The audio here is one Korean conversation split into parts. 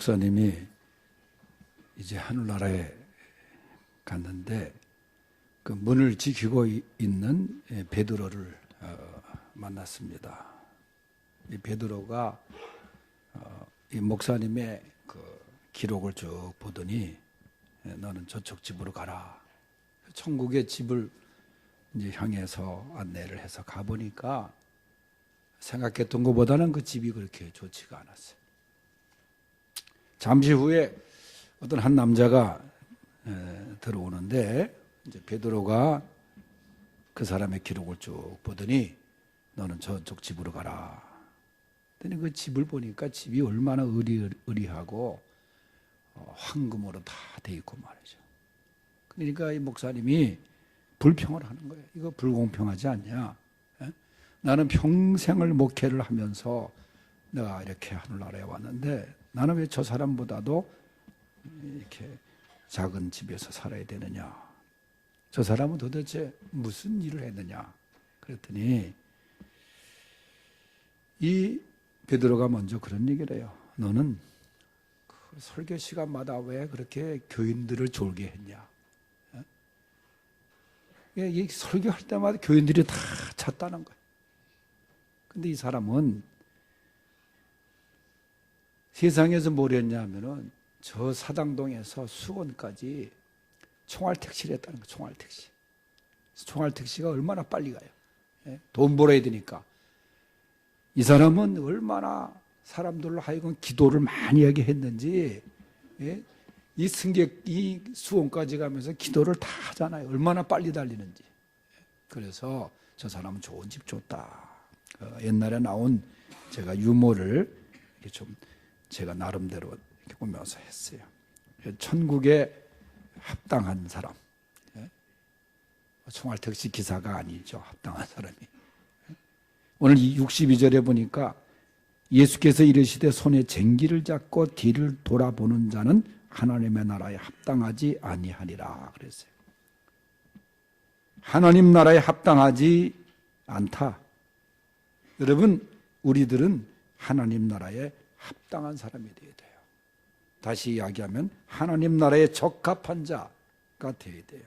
목사님이 이제 하늘나라에 갔는데 그 문을 지키고 이- 있는 예, 베드로를 어, 만났습니다. 이 베드로가 어, 이 목사님의 그 기록을 쭉 보더니 예, 너는 저쪽 집으로 가라. 천국의 집을 이제 향해서 안내를 해서 가보니까 생각했던 것보다는 그 집이 그렇게 좋지가 않았어요. 잠시 후에 어떤 한 남자가 에, 들어오는데 이제 베드로가 그 사람의 기록을 쭉 보더니 너는 저쪽 집으로 가라. 그랬더니 그 집을 보니까 집이 얼마나 의리의리하고 어, 황금으로 다 돼 있고 말이죠. 그러니까 이 목사님이 불평을 하는 거예요. 이거 불공평하지 않냐? 예? 나는 평생을 목회를 하면서 내가 이렇게 하늘나라에 왔는데 나는 왜 저 사람보다도 이렇게 작은 집에서 살아야 되느냐? 저 사람은 도대체 무슨 일을 했느냐? 그랬더니 이 베드로가 먼저 그런 얘기를 해요. 너는 그 설교 시간마다 왜 그렇게 교인들을 졸게 했냐? 어? 예, 이 설교할 때마다 교인들이 다 찼다는 거예요. 근데 이 사람은 세상에서 뭘 했냐 하면은 저 사당동에서 수원까지 총알 택시를 했다는 거예요. 총알 택시. 총알 택시가 얼마나 빨리 가요. 예? 돈 벌어야 되니까. 이 사람은 얼마나 사람들로 하여금 기도를 많이 하게 했는지, 예? 이 승객, 이 수원까지 가면서 기도를 다 하잖아요. 얼마나 빨리 달리는지. 그래서 저 사람은 좋은 집 줬다. 어, 옛날에 나온 제가 유머를 이렇게 좀 제가 나름대로 꾸며서 했어요. 천국에 합당한 사람. 예? 총알택시 기사가 아니죠. 합당한 사람이. 오늘 이 62절에 보니까 예수께서 이르시되 손에 쟁기를 잡고 뒤를 돌아보는 자는 하나님의 나라에 합당하지 아니하리라 그랬어요. 하나님 나라에 합당하지 않다. 여러분, 우리들은 하나님 나라에 합당한 사람이 되어야 돼요. 다시 이야기하면 하나님 나라에 적합한 자가 되어야 돼요.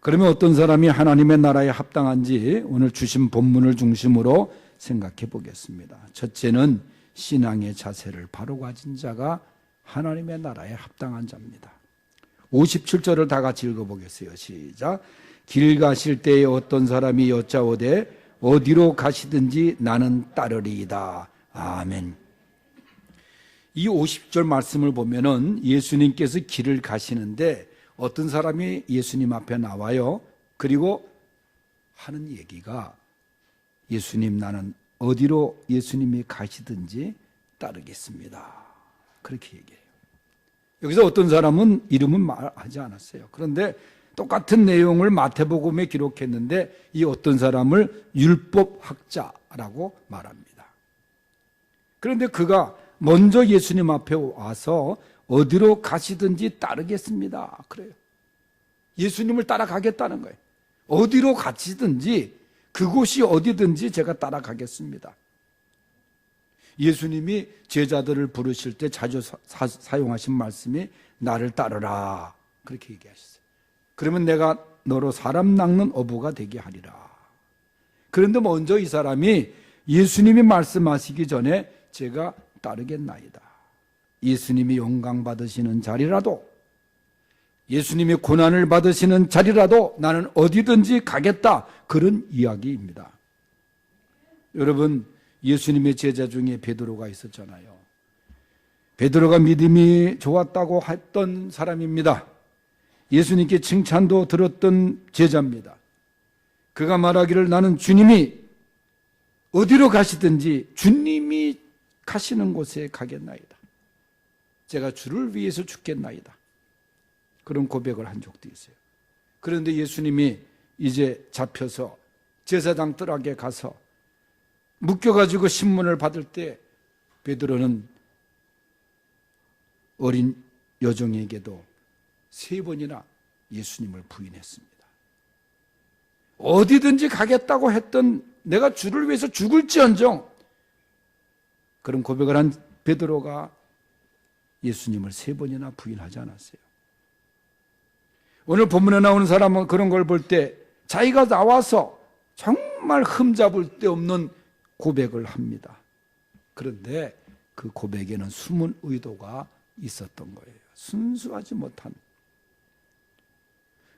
그러면 어떤 사람이 하나님의 나라에 합당한지 오늘 주신 본문을 중심으로 생각해 보겠습니다. 첫째는 신앙의 자세를 바로 가진 자가 하나님의 나라에 합당한 자입니다. 57절을 다 같이 읽어보겠어요. 시작. 길 가실 때에 어떤 사람이 여짜오되 어디로 가시든지 나는 따르리이다. 아멘. 이 50절 말씀을 보면은 예수님께서 길을 가시는데 어떤 사람이 예수님 앞에 나와요. 그리고 하는 얘기가 예수님 나는 어디로 예수님이 가시든지 따르겠습니다. 그렇게 얘기해요. 여기서 어떤 사람은 이름은 말하지 않았어요. 그런데 똑같은 내용을 마태복음에 기록했는데 이 어떤 사람을 율법학자라고 말합니다. 그런데 그가 먼저 예수님 앞에 와서 어디로 가시든지 따르겠습니다. 그래요. 예수님을 따라가겠다는 거예요. 어디로 가시든지 그곳이 어디든지 제가 따라가겠습니다. 예수님이 제자들을 부르실 때 자주 사, 용하신 말씀이 나를 따르라. 그렇게 얘기하셨어요. 그러면 내가 너로 사람 낚는 어부가 되게 하리라. 그런데 먼저 이 사람이 예수님이 말씀하시기 전에 제가 따르겠나이다. 예수님이 영광 받으시는 자리라도 예수님이 고난을 받으시는 자리라도 나는 어디든지 가겠다. 그런 이야기입니다. 여러분, 예수님의 제자 중에 베드로가 있었잖아요. 베드로가 믿음이 좋았다고 했던 사람입니다. 예수님께 칭찬도 들었던 제자입니다. 그가 말하기를 나는 주님이 어디로 가시든지 주님이 가시는 곳에 가겠나이다. 제가 주를 위해서 죽겠나이다. 그런 고백을 한 적도 있어요. 그런데 예수님이 이제 잡혀서 제사장 뜰하게 가서 묶여가지고 신문을 받을 때 베드로는 어린 여종에게도 세 번이나 예수님을 부인했습니다. 어디든지 가겠다고 했던 내가 주를 위해서 죽을지언정 그런 고백을 한 베드로가 예수님을 세 번이나 부인하지 않았어요. 오늘 본문에 나오는 사람은 그런 걸 볼 때 자기가 나와서 정말 흠잡을 데 없는 고백을 합니다. 그런데 그 고백에는 숨은 의도가 있었던 거예요. 순수하지 못한.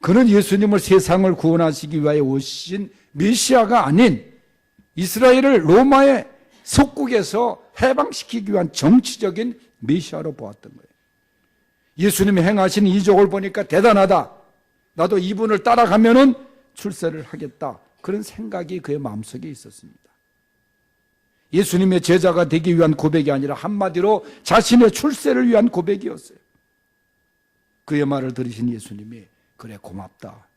그는 예수님을 세상을 구원하시기 위하여 오신 메시아가 아닌 이스라엘을 로마의 속국에서 해방시키기 위한 정치적인 메시아로 보았던 거예요. 예수님이 행하신 이적을 보니까 대단하다. 나도 이분을 따라가면은 출세를 하겠다. 그런 생각이 그의 마음속에 있었습니다. 예수님의 제자가 되기 위한 고백이 아니라 한마디로 자신의 출세를 위한 고백이었어요. 그의 말을 들으신 예수님이 그래 고맙다.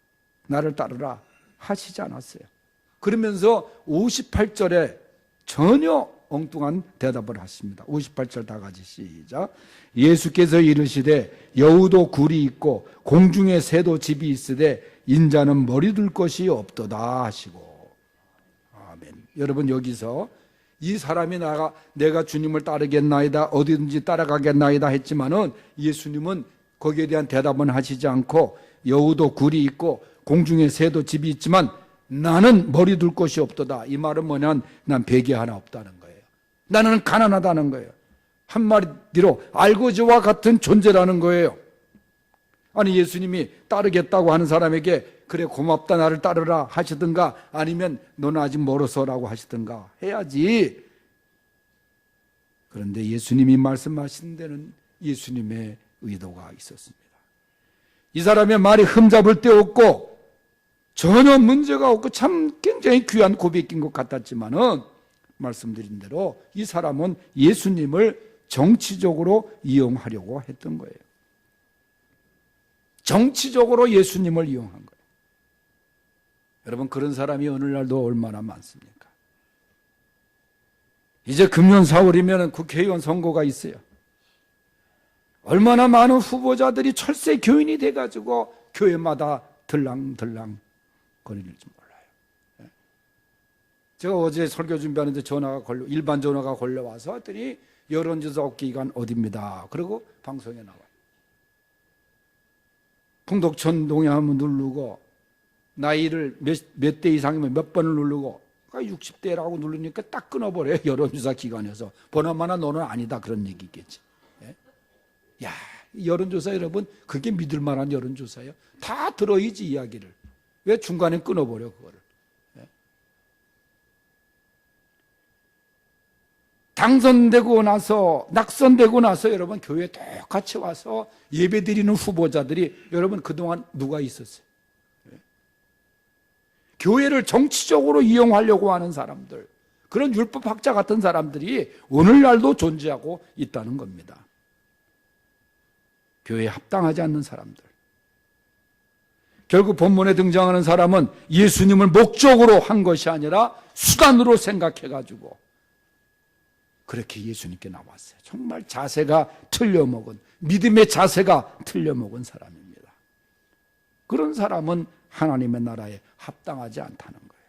나를 따르라 하시지 않았어요. 그러면서 58절에 전혀 엉뚱한 대답을 하십니다. 58절 다 같이 시작. 예수께서 이르시되 여우도 굴이 있고 공중에 새도 집이 있으되 인자는 머리 둘 것이 없도다 하시고. 아멘. 여러분 여기서 이 사람이 나가 내가 주님을 따르겠나이다 어디든지 따라가겠나이다 했지만은 예수님은 거기에 대한 대답은 하시지 않고 여우도 굴이 있고 공중에 새도 집이 있지만 나는 머리 둘 곳이 없도다. 이 말은 뭐냐면 난 베개 하나 없다는. 나는 가난하다는 거예요. 한마디로 알고지와 같은 존재라는 거예요. 아니 예수님이 따르겠다고 하는 사람에게 그래 고맙다 나를 따르라 하시든가 아니면 너는 아직 멀어서라고 하시든가 해야지. 그런데 예수님이 말씀하신 데는 예수님의 의도가 있었습니다. 이 사람의 말이 흠잡을 데 없고 전혀 문제가 없고 참 굉장히 귀한 고백인 것 같았지만은 말씀드린 대로 이 사람은 예수님을 정치적으로 이용하려고 했던 거예요. 정치적으로 예수님을 이용한 거예요. 여러분 그런 사람이 오늘날도 얼마나 많습니까? 이제 금년 4월이면 국회의원 선거가 있어요. 얼마나 많은 후보자들이 철새 교인이 돼가지고 교회마다 들랑들랑 거리는지 몰라요. 예. 제가 어제 설교 준비하는데 전화가 걸려 일반 전화가 걸려와서 했더니 여론조사 기관 어디입니다. 그리고 방송에 나와요. 풍덕천 동해하면 누르고 나이를 몇 대 이상이면 몇 번을 누르고 60대라고 누르니까 딱 끊어버려요. 여론조사 기관에서 보나마나 너는 아니다 그런 얘기겠지. 예? 야 여론조사 여러분 그게 믿을 만한 여론조사예요. 다 들어야지 이야기를. 왜 중간에 끊어버려 그거를. 예? 당선되고 나서 낙선되고 나서 여러분 교회 똑같이 와서 예배드리는 후보자들이 여러분 그동안 누가 있었어요? 예? 교회를 정치적으로 이용하려고 하는 사람들 그런 율법학자 같은 사람들이 오늘날도 존재하고 있다는 겁니다. 교회에 합당하지 않는 사람들. 결국 본문에 등장하는 사람은 예수님을 목적으로 한 것이 아니라 수단으로 생각해가지고 그렇게 예수님께 나왔어요. 정말 자세가 틀려먹은, 믿음의 자세가 틀려먹은 사람입니다. 그런 사람은 하나님의 나라에 합당하지 않다는 거예요.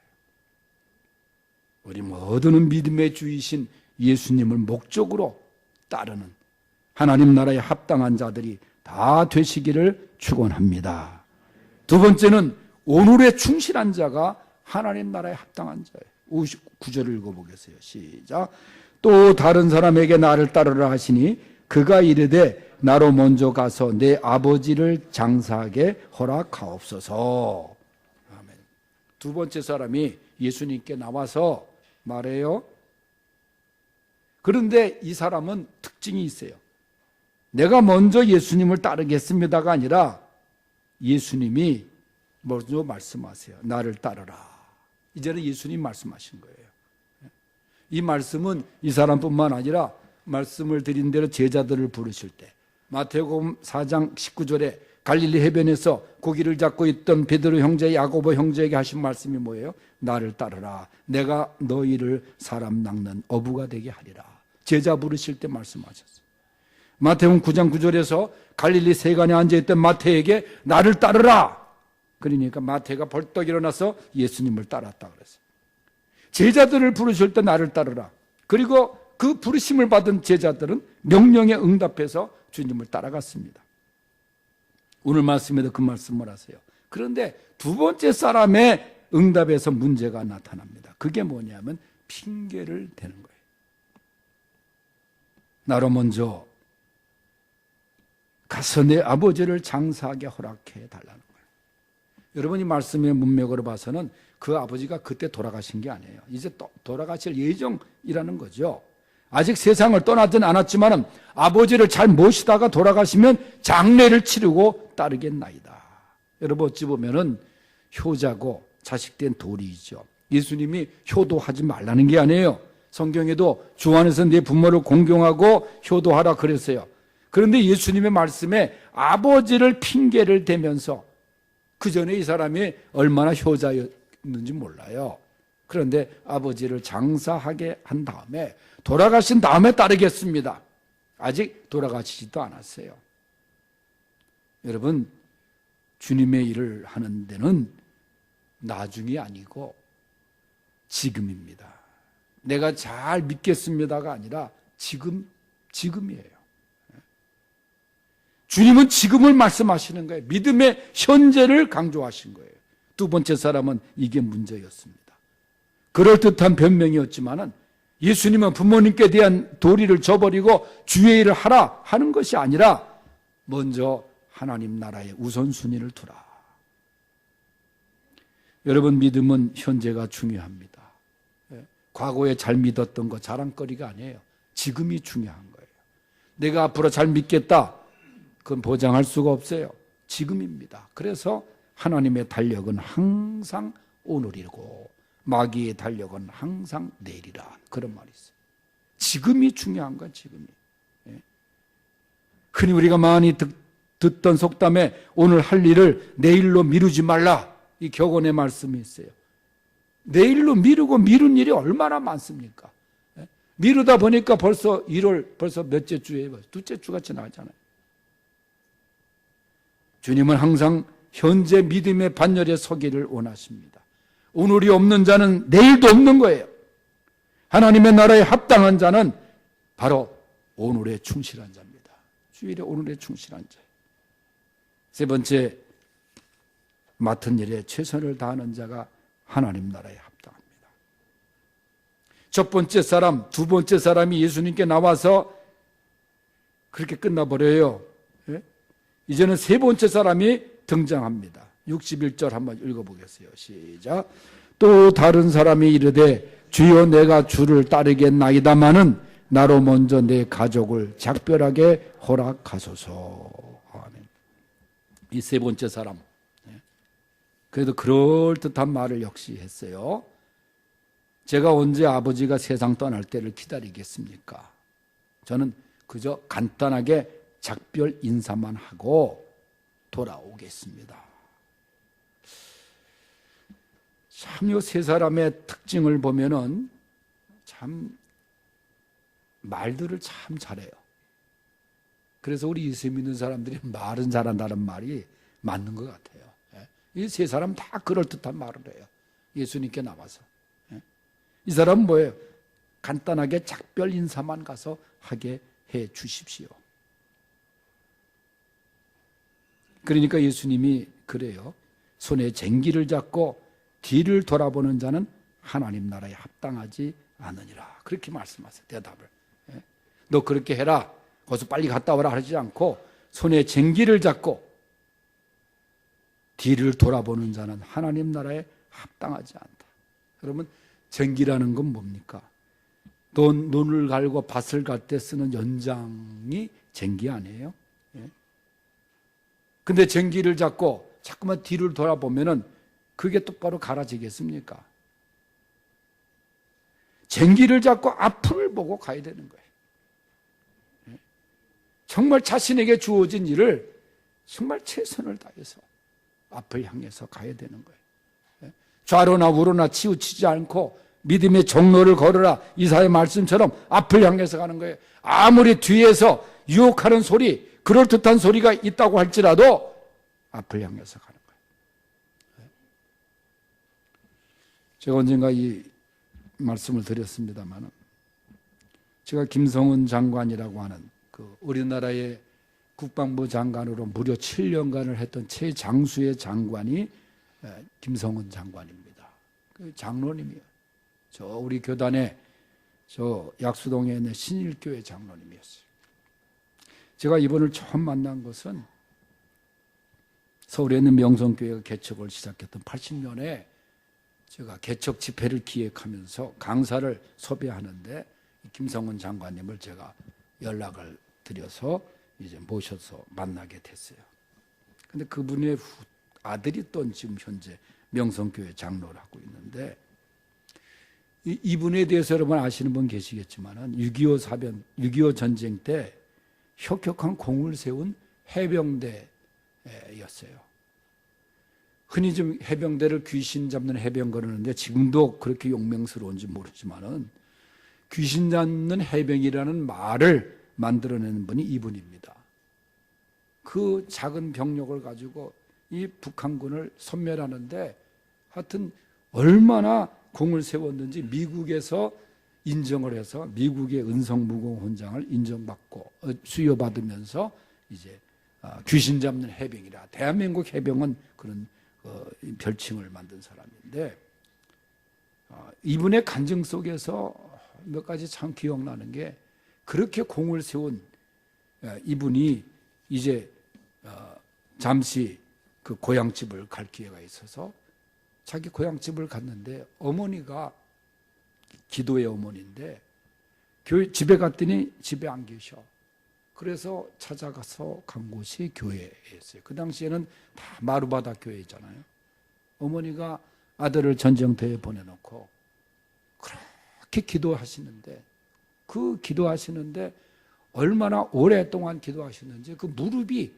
우리 모두는 믿음의 주이신 예수님을 목적으로 따르는 하나님 나라에 합당한 자들이 다 되시기를 축원합니다. 두 번째는 오늘에 충실한 자가 하나님 나라에 합당한 자예요. 59절을 읽어보겠어요. 시작. 또 다른 사람에게 나를 따르라 하시니 그가 이르되 나로 먼저 가서 내 아버지를 장사하게 허락하옵소서. 아멘. 두 번째 사람이 예수님께 나와서 말해요. 그런데 이 사람은 특징이 있어요. 내가 먼저 예수님을 따르겠습니다가 아니라 예수님이 먼저 말씀하세요. 나를 따르라. 이제는 예수님 말씀하신 거예요. 이 말씀은 이 사람뿐만 아니라 말씀을 드린 대로 제자들을 부르실 때 마태복음 4장 19절에 갈릴리 해변에서 고기를 잡고 있던 베드로 형제 야고보 형제에게 하신 말씀이 뭐예요? 나를 따르라. 내가 너희를 사람 낚는 어부가 되게 하리라. 제자 부르실 때 말씀하셨어요. 마태복음 9장 9절에서 갈릴리 세간에 앉아 있던 마태에게 나를 따르라. 그러니까 마태가 벌떡 일어나서 예수님을 따랐다 그랬어요. 제자들을 부르실 때 나를 따르라. 그리고 그 부르심을 받은 제자들은 명령에 응답해서 주님을 따라갔습니다. 오늘 말씀에도 그 말씀을 하세요. 그런데 두 번째 사람의 응답에서 문제가 나타납니다. 그게 뭐냐면 핑계를 대는 거예요. 나로 먼저 가서 내 아버지를 장사하게 허락해 달라는 거예요. 여러분이 말씀의 문맥으로 봐서는 그 아버지가 그때 돌아가신 게 아니에요. 이제 또 돌아가실 예정이라는 거죠. 아직 세상을 떠나진 않았지만은 아버지를 잘 모시다가 돌아가시면 장례를 치르고 따르겠나이다. 여러분 어찌 보면은 효자고 자식된 도리이죠. 예수님이 효도하지 말라는 게 아니에요. 성경에도 주 안에서 내 부모를 공경하고 효도하라 그랬어요. 그런데 예수님의 말씀에 아버지를 핑계를 대면서 그 전에 이 사람이 얼마나 효자였 는지 몰라요. 그런데 아버지를 장사하게 한 다음에 돌아가신 다음에 따르겠습니다. 아직 돌아가시지도 않았어요. 여러분, 주님의 일을 하는 데는 나중이 아니고 지금입니다. 내가 잘 믿겠습니다가 아니라 지금, 지금이에요. 주님은 지금을 말씀하시는 거예요. 믿음의 현재를 강조하신 거예요. 두 번째 사람은 이게 문제였습니다. 그럴듯한 변명이었지만은 예수님은 부모님께 대한 도리를 저버리고 주의 일을 하라 하는 것이 아니라 먼저 하나님 나라의 우선순위를 두라. 여러분 믿음은 현재가 중요합니다. 예, 과거에 잘 믿었던 거 자랑거리가 아니에요. 지금이 중요한 거예요. 내가 앞으로 잘 믿겠다. 그건 보장할 수가 없어요. 지금입니다. 그래서 하나님의 달력은 항상 오늘이고 마귀의 달력은 항상 내일이라 그런 말이 있어요. 지금이 중요한 건 지금이. 예. 흔히 우리가 많이 듣, 듣던 속담에 오늘 할 일을 내일로 미루지 말라. 이 격언의 말씀이 있어요. 내일로 미루고 미룬 일이 얼마나 많습니까? 예? 미루다 보니까 벌써 1월 벌써 몇째 주에 두째 주가 지나가잖아요. 주님은 항상 현재 믿음의 반열에 서기를 원하십니다. 오늘이 없는 자는 내일도 없는 거예요. 하나님의 나라에 합당한 자는 바로 오늘에 충실한 자입니다. 주일에 오늘에 충실한 자. 세 번째, 맡은 일에 최선을 다하는 자가 하나님 나라에 합당합니다. 첫 번째 사람, 두 번째 사람이 예수님께 나와서 그렇게 끝나버려요. 예? 이제는 세 번째 사람이 등장합니다. 61절 한번 읽어보겠어요. 시작. 또 다른 사람이 이르되 주여 내가 주를 따르겠나이다마는 나로 먼저 내 가족을 작별하게 허락하소서. 이 세 번째 사람. 네. 그래도 그럴듯한 말을 역시 했어요. 제가 언제 아버지가 세상 떠날 때를 기다리겠습니까? 저는 그저 간단하게 작별 인사만 하고 돌아오겠습니다. 참, 요세 사람의 특징을 보면은 참 말들을 참 잘해요. 그래서 우리 예수 믿는 사람들이 말은 잘한다는 말이 맞는 것 같아요. 이 세 사람 다 그럴듯한 말을 해요. 예수님께 나와서. 예? 이 사람은 뭐예요? 간단하게 작별 인사만 가서 하게 해 주십시오. 그러니까 예수님이 그래요. 손에 쟁기를 잡고 뒤를 돌아보는 자는 하나님 나라에 합당하지 않으니라. 그렇게 말씀하세요. 대답을. 예? 너 그렇게 해라. 거기서 빨리 갔다 오라 하지 않고 손에 쟁기를 잡고 뒤를 돌아보는 자는 하나님 나라에 합당하지 않다. 여러분, 쟁기라는 건 뭡니까? 돈, 눈을 갈고 밭을 갈 때 쓰는 연장이 쟁기 아니에요? 예? 근데 쟁기를 잡고 자꾸만 뒤를 돌아보면은 그게 똑바로 갈아지겠습니까? 쟁기를 잡고 앞을 보고 가야 되는 거예요. 예? 정말 자신에게 주어진 일을 정말 최선을 다해서 앞을 향해서 가야 되는 거예요. 예? 좌로나 우로나 치우치지 않고 믿음의 정로를 걸어라. 이사의 말씀처럼 앞을 향해서 가는 거예요. 아무리 뒤에서 유혹하는 소리, 그럴듯한 소리가 있다고 할지라도 앞을 향해서 가는 거예요. 제가 언젠가 이 말씀을 드렸습니다만 제가 김성은 장관이라고 하는 그 우리나라의 국방부 장관으로 무려 7년간을 했던 최장수의 장관이 에, 김성은 장관입니다. 그 장로님이요. 저 우리 교단에 저 약수동에 있는 신일교회 장로님이었어요. 제가 이분을 처음 만난 것은 서울에 있는 명성교회가 개척을 시작했던 80년에 제가 개척 집회를 기획하면서 강사를 섭외하는데 김성은 장관님을 제가 연락을 드려서 이제 모셔서 만나게 됐어요. 근데 그분의 후- 아들이 또 지금 현재 명성교회 장로를 하고 있는데 이- 이분에 대해서 여러분 아시는 분 계시겠지만은 6.25 사변, 6.25 전쟁 때 혁혁한 공을 세운 해병대였어요. 흔히 좀 해병대를 귀신 잡는 해병 그러는데 지금도 그렇게 용맹스러운지 모르지만은 귀신 잡는 해병이라는 말을 만들어내는 분이 이분입니다. 그 작은 병력을 가지고 이 북한군을 섬멸하는데 하여튼 얼마나 공을 세웠는지 미국에서 인정을 해서 미국의 은성무공 훈장을 인정받고 어, 수여받으면서 이제 아, 귀신 잡는 해병이라 대한민국 해병은 그런 어, 이 별칭을 만든 사람인데 어, 이분의 간증 속에서 몇 가지 참 기억나는 게 그렇게 공을 세운 어, 이분이 이제 어, 잠시 그 고향집을 갈 기회가 있어서 자기 고향집을 갔는데 어머니가 기도의 어머니인데 교회 집에 갔더니 집에 안 계셔. 그래서 찾아가서 간 곳이 교회였어요. 그 당시에는 다 마루바다 교회잖아요. 어머니가 아들을 전쟁터에 보내놓고 그렇게 기도하시는데 그 기도하시는데 얼마나 오랫동안 기도하셨는지 그 무릎이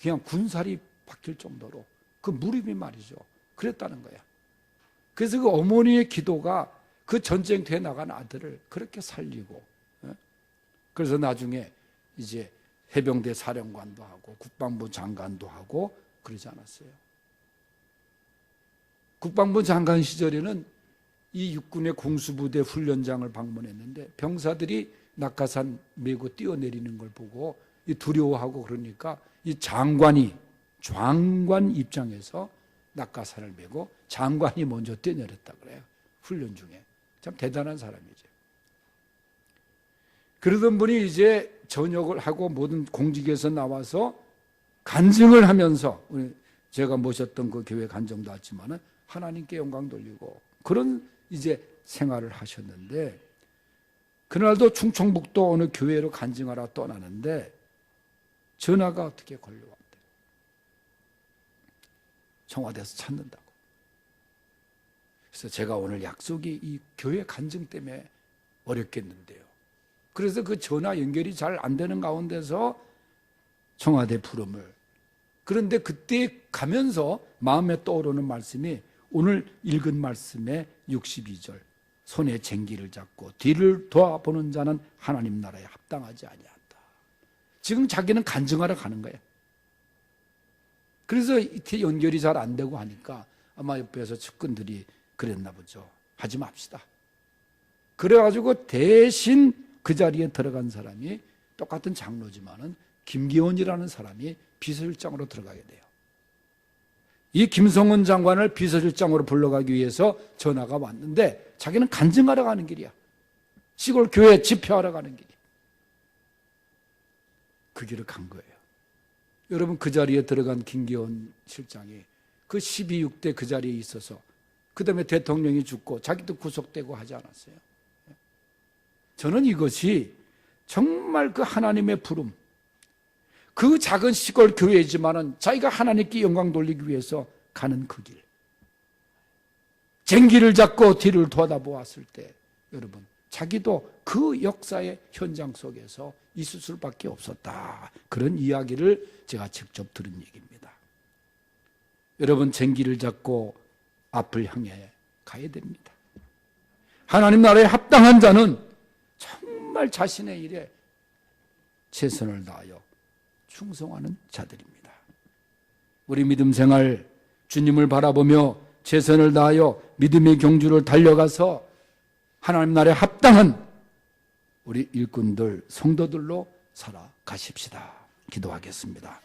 그냥 군살이 박힐 정도로 그 무릎이 말이죠. 그랬다는 거야. 그래서 그 어머니의 기도가 그 전쟁터에 나간 아들을 그렇게 살리고 어? 그래서 나중에 이제 해병대 사령관도 하고 국방부 장관도 하고 그러지 않았어요. 국방부 장관 시절에는 이 육군의 공수부대 훈련장을 방문했는데 병사들이 낙하산 메고 뛰어내리는 걸 보고 이 두려워하고 그러니까 이 장관이 장관 입장에서 낙하산을 메고 장관이 먼저 뛰어내렸다 그래요. 훈련 중에. 참 대단한 사람이죠. 그러던 분이 이제 전역을 하고 모든 공직에서 나와서 간증을 하면서 제가 모셨던 그 교회 간증도 하지만은 하나님께 영광 돌리고 그런 이제 생활을 하셨는데 그날도 충청북도 어느 교회로 간증하러 떠나는데 전화가 어떻게 걸려왔대. 청와대에서 찾는다고. 그래서 제가 오늘 약속이 이 교회 간증 때문에 어렵겠는데요. 그래서 그 전화 연결이 잘 안 되는 가운데서 청와대 부름을 그런데 그때 가면서 마음에 떠오르는 말씀이 오늘 읽은 말씀의 62절 손에 쟁기를 잡고 뒤를 돌아보는 자는 하나님 나라에 합당하지 아니한다. 지금 자기는 간증하러 가는 거예요. 그래서 이렇게 연결이 잘 안 되고 하니까 아마 옆에서 측근들이 그랬나 보죠. 하지 맙시다. 그래가지고 대신 그 자리에 들어간 사람이 똑같은 장로지만은 김기원이라는 사람이 비서실장으로 들어가게 돼요. 이 김성은 장관을 비서실장으로 불러가기 위해서 전화가 왔는데 자기는 간증하러 가는 길이야. 시골 교회 집회하러 가는 길이야. 그 길을 간 거예요. 여러분 그 자리에 들어간 김기원 실장이 그 12, 6대 그 자리에 있어서 그 다음에 대통령이 죽고 자기도 구속되고 하지 않았어요. 저는 이것이 정말 그 하나님의 부름, 그 작은 시골 교회이지만은 자기가 하나님께 영광 돌리기 위해서 가는 그 길. 쟁기를 잡고 뒤를 돌아보았을 때 여러분 자기도 그 역사의 현장 속에서 있을 수밖에 없었다. 그런 이야기를 제가 직접 들은 얘기입니다. 여러분 쟁기를 잡고 앞을 향해 가야 됩니다. 하나님 나라에 합당한 자는 정말 자신의 일에 최선을 다하여 충성하는 자들입니다. 우리 믿음 생활 주님을 바라보며 최선을 다하여 믿음의 경주를 달려가서 하나님 나라에 합당한 우리 일꾼들 성도들로 살아가십시다. 기도하겠습니다.